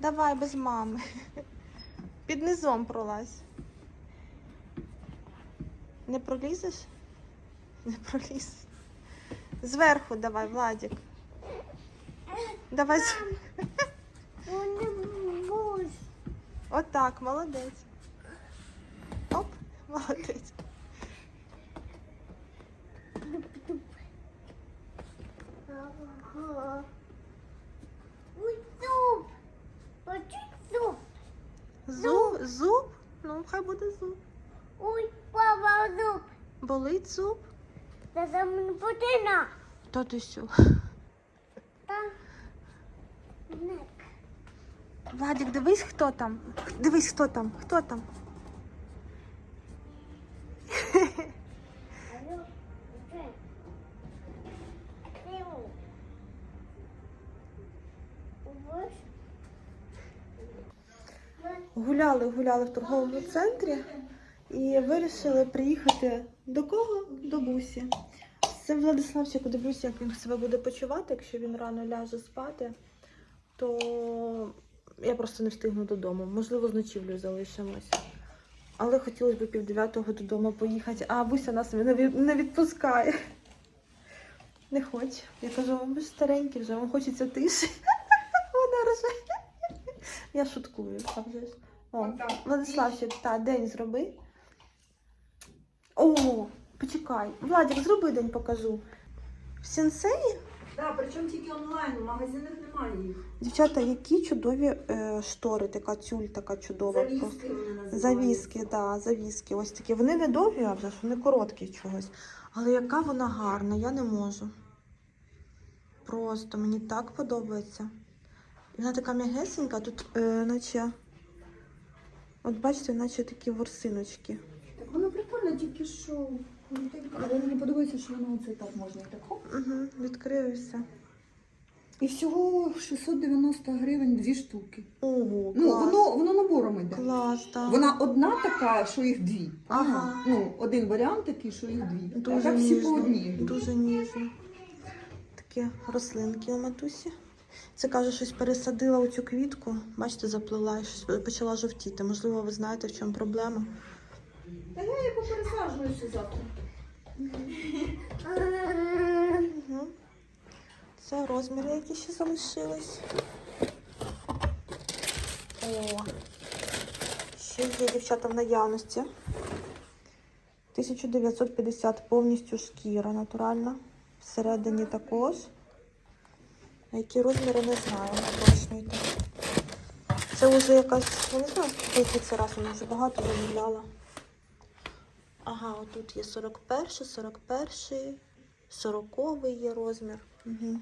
Давай без мами. Під низом пролазь. Не пролізеш? Не проліз. Зверху давай, Владик. Давай. Ну. Отак, молодець. Оп, молодець. Ага. Ой, зуб. Хочу зуб. Зуб, зуб? Ну, зуб. Ой, папа, зуб. Болить зуб? Та за мене будина. То ти сю. Та. Владик, дивись, хто там. Дивись, хто там. Хто там? Гуляли, гуляли в торговому центрі і вирішили приїхати до кого? До бусі. З цим Владиславчику дивлюся, як він себе буде почувати, якщо він рано ляже спати, то я просто не встигну додому. Можливо, з ночівлею залишимось. Але хотілося б пів дев'ятого додому поїхати, а Буся нас не відпускає. Не хоче. Я кажу, ви ж старенькі вже, вам хочеться тиші. Я шуткую, а вже ж. О, Владиславчик, та, день зроби. О, почекай. Владик, зроби день покажу. В сенсеї, Да, причому тільки онлайн, в магазинах немає їх. дівчата, які чудові е, штори, така тюль така чудова. Завіски вони називають. Завіски, так, да, завіски. Ось такі. Вони не довгі, а вже ж вони короткі чогось. Але яка вона гарна, я не можу. Просто мені так подобається. І Вона така м'ягесенька, тут е, наче. От бачите, наче такі ворсиночки. Так воно прикольно, тільки що. ну, так, Але мені подобається, що воно оце так можна і так хоп. Угу, відкрився. І всього 690 гривень дві штуки. Ого, Ну, воно, воно набором йде. Клас, так. Вона одна така, що їх дві. Ага. Ну, один варіант такий, що їх дві. а Дуже так всі ніжно. по одній. йдуть. Дуже ніжно. Такі рослинки у матусі. Це каже, щось пересадила у цю квітку. Бачите, заплила і щось почала жовтіти. Можливо, ви знаєте, в чому проблема. Та я її попересаджуюся завтра. Угу. Це розміри, які ще залишились. О, ще є дівчата в наявності. 1950 повністю шкіра натуральна. Всередині також. А які розміри не знаю точно. йде. Це вже якась, я не знаю, який це раз, вона вже багато замовляла. Ага, отут є 41, 41, 40 є розмір. Угу.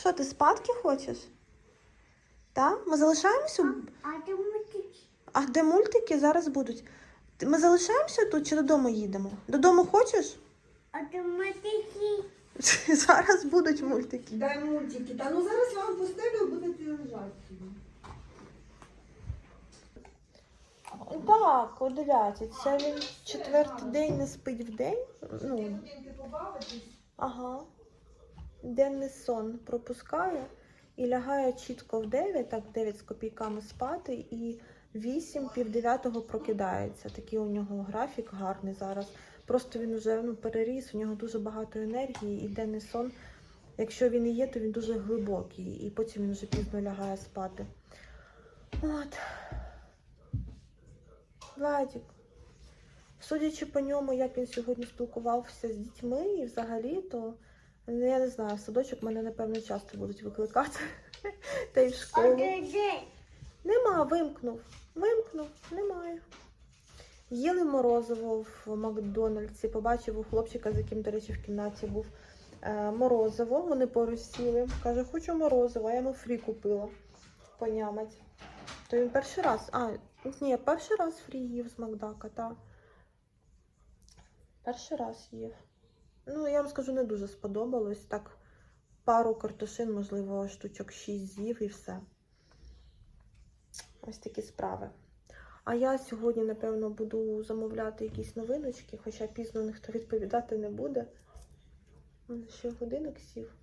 Що, ти спадки хочеш? Так? Ми залишаємося? А ти мультик. А де мультики зараз будуть? Ми залишаємося тут чи додому їдемо? Додому хочеш? А ти мультики. Зараз будуть мультики. Дай мультики. Та ну зараз вам постелю будете лежати. Так, о 9. Це він четвертий день не спить в день. Ну, ага. Денний сон пропускає і лягає чітко в 9, так 9 з копійками спати, і 8 пів дев'ятого прокидається. Такий у нього графік гарний зараз. Просто він вже ну, переріс, у нього дуже багато енергії, і денний сон, якщо він і є, то він дуже глибокий, і потім він вже пізно лягає спати. От. Владик, судячи по ньому, як він сьогодні спілкувався з дітьми і взагалі, то ну, я не знаю, в садочок мене напевно часто будуть викликати. Та й в школу. Нема, вимкнув. Вимкнув, немає. Їли морозиво в Макдональдсі. Побачив у хлопчика, з яким, до речі, в кімнаті був е, морозиво. Вони поруч сіли. Каже, хочу морозиво, а я йому фрі купила понямать. То він перший раз. А, ні, перший раз фрі їв з Макдака, так. Перший раз їв. Ну, я вам скажу, не дуже сподобалось. Так, пару картошин, можливо, штучок 6 з'їв і все. Ось такі справи. А я сьогодні, напевно, буду замовляти якісь новиночки, хоча пізно ніхто відповідати не буде. Ще годинник сів.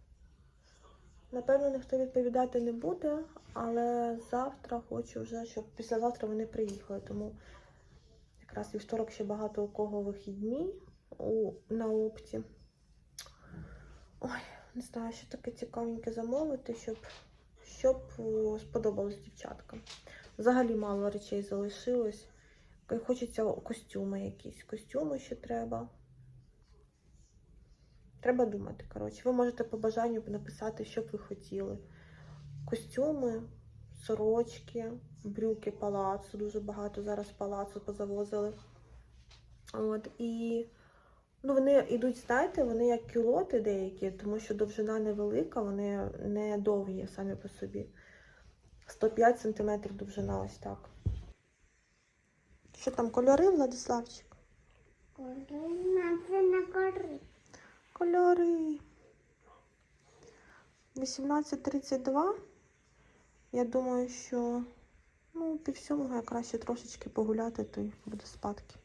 Напевно, ніхто відповідати не буде, але завтра хочу вже, щоб післязавтра вони приїхали. Тому якраз вівторок ще багато у кого вихідні у, на опті. Ой, не знаю, що таке цікавеньке замовити, щоб, щоб сподобалось дівчаткам. Взагалі мало речей залишилось. Хочеться костюми якісь. Костюми ще треба. Треба думати, коротше. Ви можете по бажанню написати, що б ви хотіли. Костюми, сорочки, брюки палацу. Дуже багато зараз палацу позавозили. От, і ну, вони йдуть, знаєте, вони як кюлоти деякі, тому що довжина невелика, вони не довгі самі по собі. 105 см довжина ось так. Що там, кольори, Владиславчик? Коли на гори. Кольори. 18.32. Я думаю, що ну, пів сьомого я краще трошечки погуляти, то й буде спадки.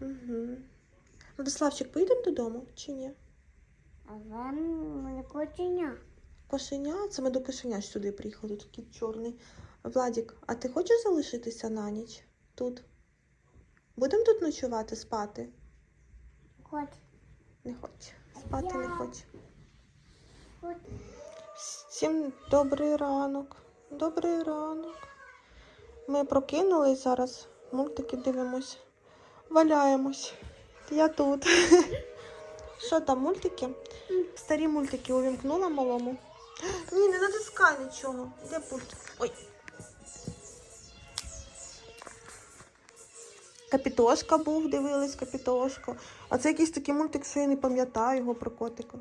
Угу. Владиславчик, поїдемо додому чи ні? А вам не. Кошеня? Це ми до кошеня сюди приїхали, тут такий чорний. Владік, а ти хочеш залишитися на ніч тут? Будемо тут ночувати, спати? Кот. Не хоче. Спати не Я- хоче. Кот. Всім добрий ранок. Добрий ранок. Ми прокинулись зараз, мультики дивимось, валяємось. Я тут. Що там, мультики? Старі мультики увімкнула малому. Ні, не натискай нічого. Де пульт? Ой. Капітошка був, дивились капітошку. А це якийсь такий мультик, що я не пам'ятаю його про котика.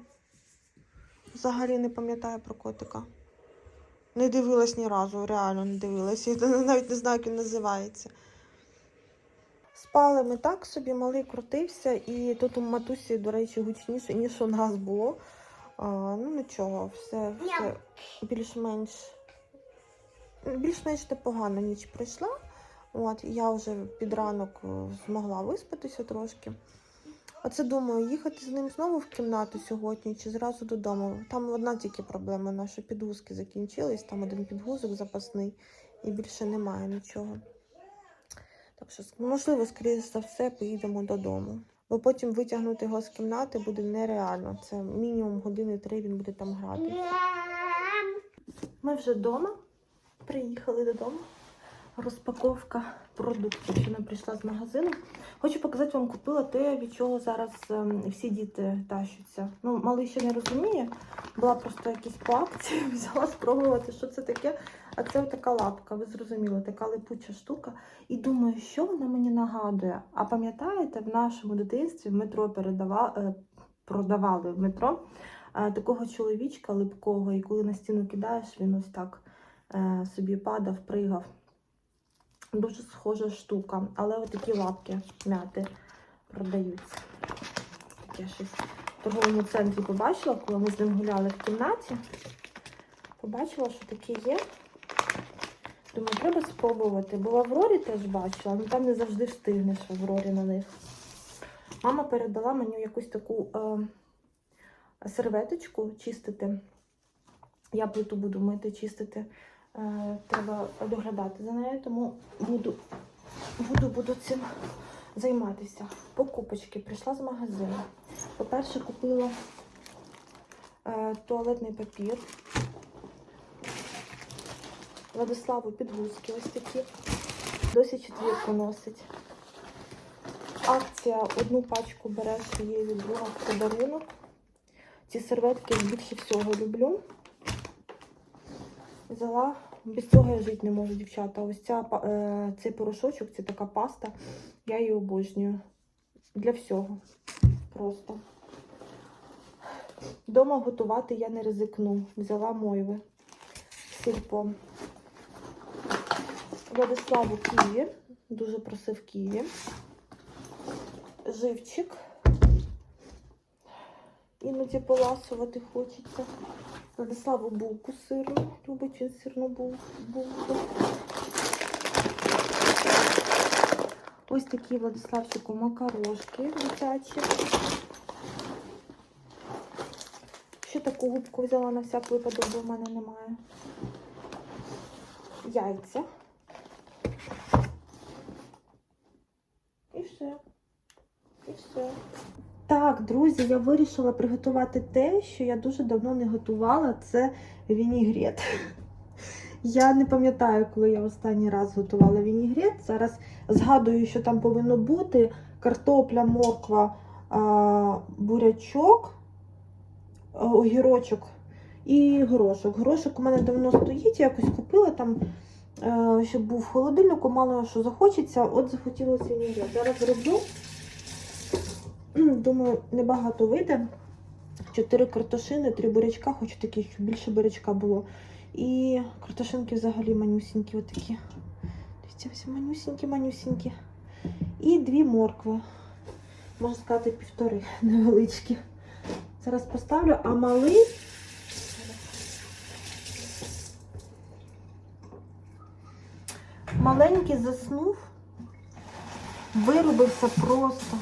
Взагалі не пам'ятаю про котика. Не дивилась ні разу, реально не дивилась. Я навіть не знаю, як він називається. Спали ми так собі, малий крутився, і тут у матусі, до речі, гучніше, ніж у нас було. А, ну нічого, все, все більш-менш більш-менш непогано ніч пройшла. От, я вже під ранок е, змогла виспатися трошки. Оце думаю, їхати з ним знову в кімнату сьогодні чи зразу додому. Там одна тільки проблема, наші підгузки закінчились, там один підгузок запасний і більше немає нічого. Так що, можливо, скоріше за все, поїдемо додому. Бо потім витягнути його з кімнати буде нереально. Це мінімум години три він буде там грати. Ми вже вдома. Приїхали додому. Розпаковка продуктів, що нам прийшла з магазину. Хочу показати вам, купила те, від чого зараз ем, всі діти тащаться. Ну, малий ще не розуміє. Була просто якісь по акції, взяла спробувати, що це таке. А це така лапка, ви зрозуміли, така липуча штука. І думаю, що вона мені нагадує. А пам'ятаєте, в нашому дитинстві метро передава... е, продавали в метро е, такого чоловічка липкого, і коли на стіну кидаєш, він ось так е, собі падав, пригав. Дуже схожа штука, але отакі лапки мяти продаються. Таке щось в торговому центрі побачила, коли ми з ним гуляли в кімнаті. Побачила, що таке є. Думаю, треба спробувати. Бо в Аврорі теж бачила, але там не завжди встигнеш в Аврорі на них. Мама передала мені якусь таку е, серветочку чистити. Я плиту буду мити, чистити. Е, треба доглядати за нею, тому буду, буду, буду цим займатися. Покупочки прийшла з магазину. По-перше, купила е, туалетний папір. Владиславу підгузки ось такі. Досі четвірку носить. Акція одну пачку береш її друга в подарунок. Ці серветки більше всього люблю. Взяла. Без цього я жити не можу, дівчата. Ось ця, е, цей порошочок, це така паста. Я її обожнюю. Для всього. Просто. Дома готувати я не ризикну. Взяла мойви. Сільпо. Владиславу Києві. Дуже просив Києві. Живчик. Іноді поласувати хочеться. Владиславу булку сирну. Любить він сирну булку. Ось такі Владиславчику макарошки дитячі. Ще таку губку взяла на всяк випадок, бо в мене немає. Яйця. І все. І все. Так, друзі, я вирішила приготувати те, що я дуже давно не готувала. Це вінігрет. Я не пам'ятаю, коли я останній раз готувала вінігрет. Зараз згадую, що там повинно бути картопля, морква, бурячок, огірочок і горошок. Горошок у мене давно стоїть, я якось купила там, е, щоб був в холодильнику, мало що захочеться. От захотілося вінігрет. Зараз зроблю. Думаю, небагато вийде. Чотири картошини, три бурячка, хочу такі, щоб більше бурячка було. І картошинки взагалі манюсінькі отакі. Дивіться, ось манюсінькі, манюсінькі. І дві моркви. Можна сказати, півтори невеличкі. Зараз поставлю, а малий. Маленький заснув, вирубився просто.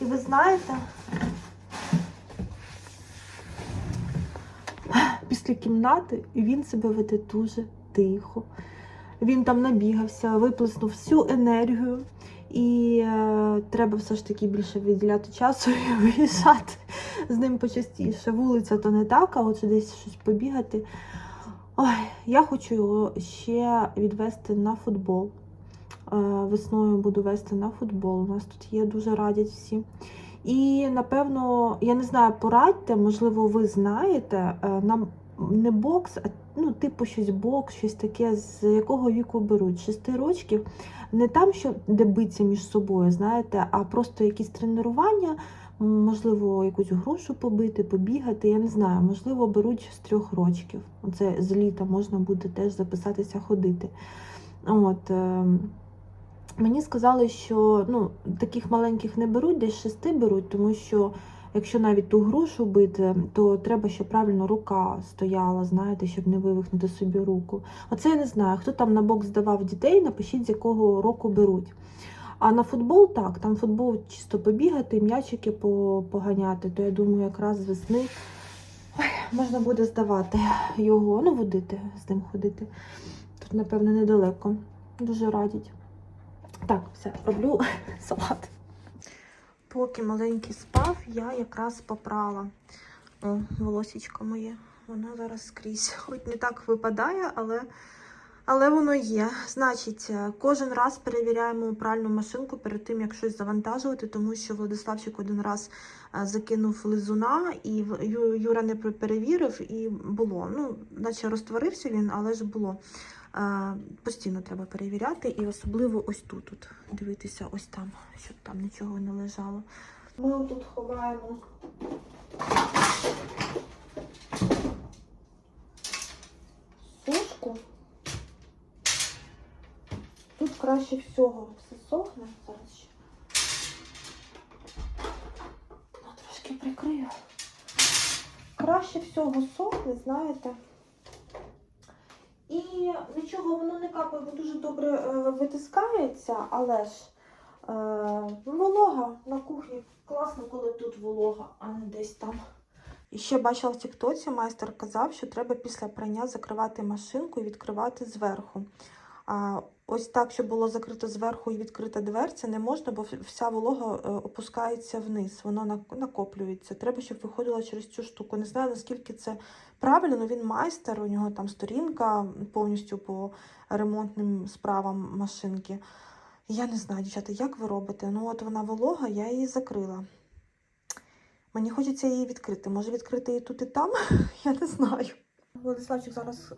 І ви знаєте, після кімнати він себе веде дуже тихо. Він там набігався, виплеснув всю енергію, і е, треба все ж таки більше відділяти часу і виїжджати з ним почастіше. Вулиця то не так, а от десь щось побігати. Ой, я хочу його ще відвести на футбол. Е, Весною буду вести на футбол. У нас тут є, дуже радять всі. І напевно, я не знаю, порадьте, можливо, ви знаєте, е, нам не бокс, а ну, типу щось бокс, щось таке, з якого віку беруть? Шести рочків. Не там, що де биться між собою, знаєте, а просто якісь тренування, можливо, якусь грушу побити, побігати. Я не знаю, можливо, беруть з трьох рочків. Оце з літа можна буде теж записатися ходити. От. Мені сказали, що ну, таких маленьких не беруть, десь шести беруть, тому що якщо навіть ту грушу бити, то треба, щоб правильно рука стояла, знаєте, щоб не вивихнути собі руку. Оце я не знаю. Хто там на бокс здавав дітей, напишіть, з якого року беруть. А на футбол так, там футбол чисто побігати, м'ячики по- поганяти, то я думаю, якраз з весни ой, можна буде здавати його, ну, водити, з ним ходити. Тут, напевно, недалеко. Дуже радять. Так, все, роблю салат. Поки маленький спав, я якраз попрала О, волосічко моє. Воно зараз скрізь. Хоч не так випадає, але, але воно є. Значить, е, кожен раз перевіряємо пральну машинку перед тим, як щось завантажувати, тому що Владиславчик один раз е, закинув лизуна, і Юра не перевірив, і було. Ну, наче розтворився він, але ж було. Постійно треба перевіряти, і особливо ось тут. От, дивитися, ось там, щоб там нічого не лежало. Ми тут ховаємо. Сушку. Тут краще всього все сохне. Зараз ще. Трошки прикрию. Краще всього сохне, знаєте. І нічого воно не капає, бо дуже добре е, витискається, але ж е, волога на кухні. Класно, коли тут волога, а не десь там. І ще бачила в Тіктоці, майстер казав, що треба після прання закривати машинку і відкривати зверху. Ось так, щоб було закрито зверху і відкрита дверця, не можна, бо вся волога е, опускається вниз, воно накоплюється. Треба, щоб виходило через цю штуку. Не знаю, наскільки це правильно, але він майстер, у нього там сторінка повністю по ремонтним справам машинки. Я не знаю, дівчата, як ви робите? Ну, от вона волога, я її закрила. Мені хочеться її відкрити. Може відкрити її тут і там? Я не знаю. Владиславчик зараз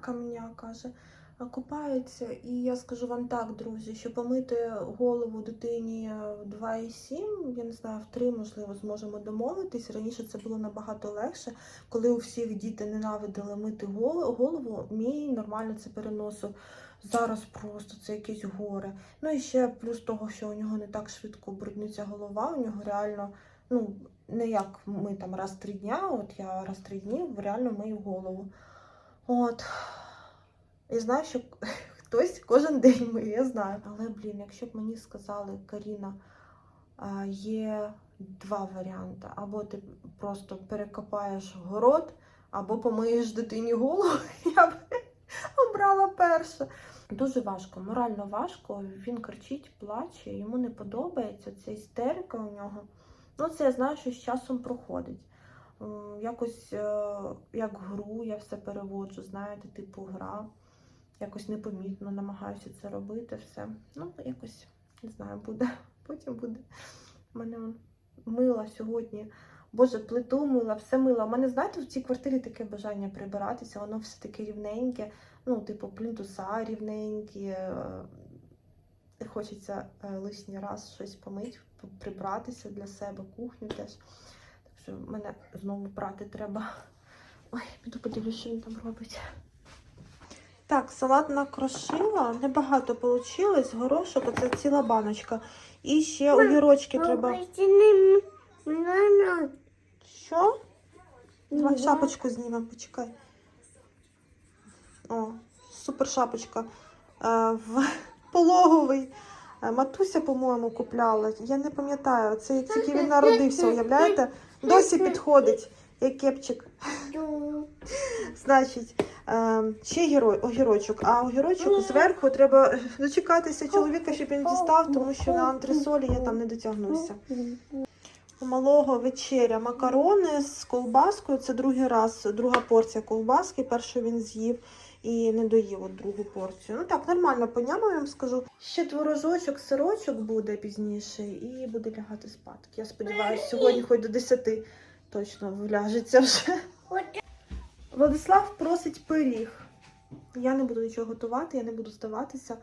камня каже, купається, і я скажу вам так, друзі, що помити голову дитині в 2,7, я не знаю, в 3, можливо, зможемо домовитись. Раніше це було набагато легше, коли у всіх діти ненавидили мити голову, мій нормально це переносив. Зараз просто це якесь горе. Ну і ще плюс того, що у нього не так швидко брудниться голова, у нього реально, ну, не як ми там раз три дня, от я раз три дні реально мию голову. От. І знаю, що хтось кожен день миє, я знаю. Але, блін, якщо б мені сказали, Каріна, є два варіанти. Або ти просто перекопаєш город, або помиєш дитині голову. Я б обрала перше. Дуже важко, морально важко. Він кричить, плаче, йому не подобається. Це істерика у нього. Ну, це я знаю, що з часом проходить. Якось е, як гру я все переводжу, знаєте, типу гра. Якось непомітно намагаюся це робити, все. Ну, якось не знаю, буде. Потім буде. У мене мила сьогодні. Боже, плиту мила, все мила. У мене, знаєте, в цій квартирі таке бажання прибиратися, воно все таке рівненьке. Ну, типу, плінтуса рівненькі. е, Хочеться е, лишній раз щось помити, прибратися для себе, кухню теж. Так що мене знову прати треба. Ой, піду подивлюсь, що він там робить. Так, салат накрошила, небагато вийшло, горошок, оце ціла баночка. І ще огірочки треба. Що? Давай шапочку знімемо, почекай. О, супер шапочка. Е, в пологовий. Е, Матуся, по-моєму, купляла. Я не пам'ятаю. Це як тільки він народився, уявляєте? Досі підходить, як кепчик. Значить, ще герой, огірочок, а огірочок зверху треба дочекатися чоловіка, щоб він дістав, тому що на антресолі я там не дотягнуся. У малого вечеря макарони з ковбаскою. Це другий раз, друга порція ковбаски. Першу він з'їв і не доїв от другу порцію. Ну так, нормально по нямам, я вам скажу. Ще творожочок, сирочок буде пізніше і буде лягати спати. Я сподіваюся, сьогодні хоч до 10 точно вляжеться вже. Владислав просить пиріг. Я не буду нічого готувати, я не буду здаватися.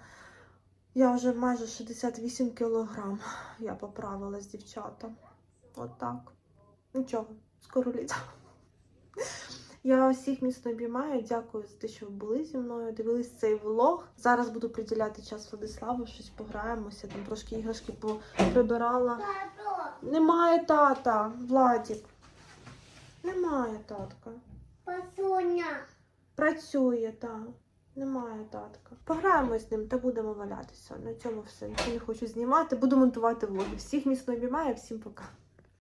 Я вже майже 68 кілограм. Я поправилась, дівчата. Отак. Нічого, скоро літо. Я всіх міцно обіймаю. Дякую за те, що ви були зі мною. Дивились цей влог. Зараз буду приділяти час Владиславу, щось пограємося, там трошки іграшки прибирала. Немає тата, Владік. Немає татка. Пасуня. Працює, так. Немає татка. Пограємо з ним та будемо валятися. На цьому все. Нічого не хочу знімати. Буду монтувати влоги. Всіх міцно обіймаю, всім пока.